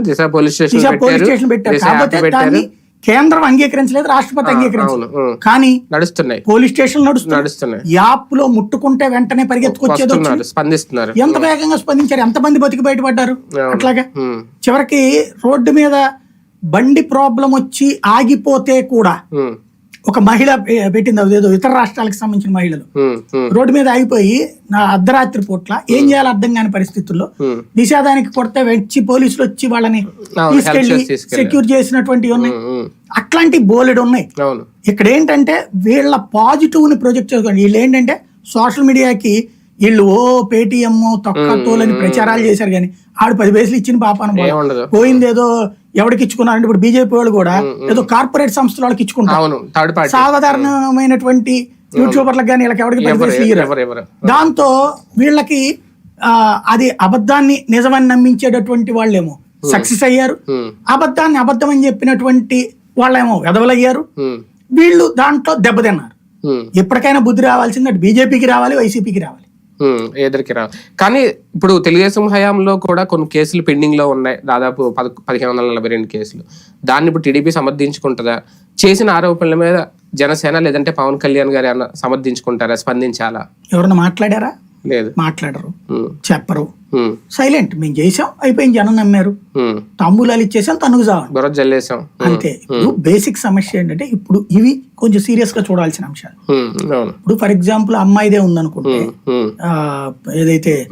దిశ police station police పెట్టారు. Station పెట్టారు. కాకపోతే దాన్ని కేంద్రం అంగీకరించలేదు రాష్ట్రపతి అంగీకరించలేదు. కానీ నడుస్తున్నాయి. పోలీస్ స్టేషన్ నడుస్తున్నాయి. యాప్లో ముట్టుకుంటే వెంటనే పరిగెత్తుకొచ్చేది స్పందిస్తున్నారు. ఎంత వేగంగా స్పందించారు? ఎంతమంది బతికి బయటపడ్డారు. అట్లాగా. చివరికి రోడ్డు మీద బండి ప్రాబ్లం వచ్చి ఆగిపోతే కూడా. ఒక మహిళ పెట్టింది అదేదో ఇతర రాష్ట్రాలకు సంబంధించిన మహిళలు. రోడ్డు మీద ఆగిపోయి నా అర్ధరాత్రి పూట్ల ఏం చేయాలో అర్థం కాని పరిస్థితుల్లో. నిషేధానికి కొడితే వచ్చి పోలీసులు వచ్చి వాళ్ళని తీసుకెళ్ళి. సెక్యూర్ చేసినటువంటివి ఉన్నాయి. అట్లాంటి బోలెడు ఉన్నాయి ఇక్కడ ఏంటంటే వీళ్ళ పాజిటివ్ని ప్రొజెక్ట్ చేసుకోండి వీళ్ళు ఏంటంటే సోషల్ మీడియాకి వీళ్ళు ఓ పేటిఎం తొక్క తోలని ప్రచారాలు చేశారు కానీ ఆడు పది పైసలు ఇచ్చిన పాపాన పోలా. ఎవరికి ఇచ్చుకున్నారంటే ఇప్పుడు బీజేపీ వాళ్ళు కూడా ఏదో కార్పొరేట్ సంస్థల వాళ్ళకి ఇచ్చుకుంటారు. సాధారణమైనటువంటి యూట్యూబర్లకు కానీ వీళ్ళకి ఎవరికి దాంతో వీళ్ళకి అది అబద్ధాన్ని నిజమని నమ్మించేటటువంటి వాళ్ళేమో సక్సెస్ అయ్యారు. అబద్ధాన్ని అబద్ధం అని చెప్పినటువంటి వాళ్ళేమో వెదవలయ్యారు. వీళ్ళు దాంట్లో దెబ్బతిన్నారు. ఎప్పటికైనా బుద్ధి రావాల్సింది అటు బీజేపీకి రావాలి వైసీపీకి రావాలి. ఎదురికి రా కానీ ఇప్పుడు తెలుగుదేశం హయాంలో కూడా కొన్ని కేసులు పెండింగ్లో ఉన్నాయి. దాదాపు పద పదిహేను వందల నలభై రెండు కేసులు. దాన్ని ఇప్పుడు టీడీపీ సమర్థించుకుంటుందా? చేసిన ఆరోపణల మీద జనసేన లేదంటే పవన్ కళ్యాణ్ గారు సమర్థించుకుంటారా? స్పందించాలా? ఎవరన్నా మాట్లాడారా? లేదు. మాట్లాడరు చెప్పరు. సైలెంట్. మేము చేసాం అయిపోయింది జనం నమ్మారు. తాంబూలాలు ఇచ్చేసాం బుర్ర జల్లేసాం. అంతే. ఇప్పుడు బేసిక్ సమస్య ఏంటంటే ఇప్పుడు ఇవి కొంచెం సీరియస్గా చూడాల్సిన అంశాలు. ఇప్పుడు ఫర్ ఎగ్జాంపుల్ అమ్మాయిదే ఉందనుకుంటే ఏదైతే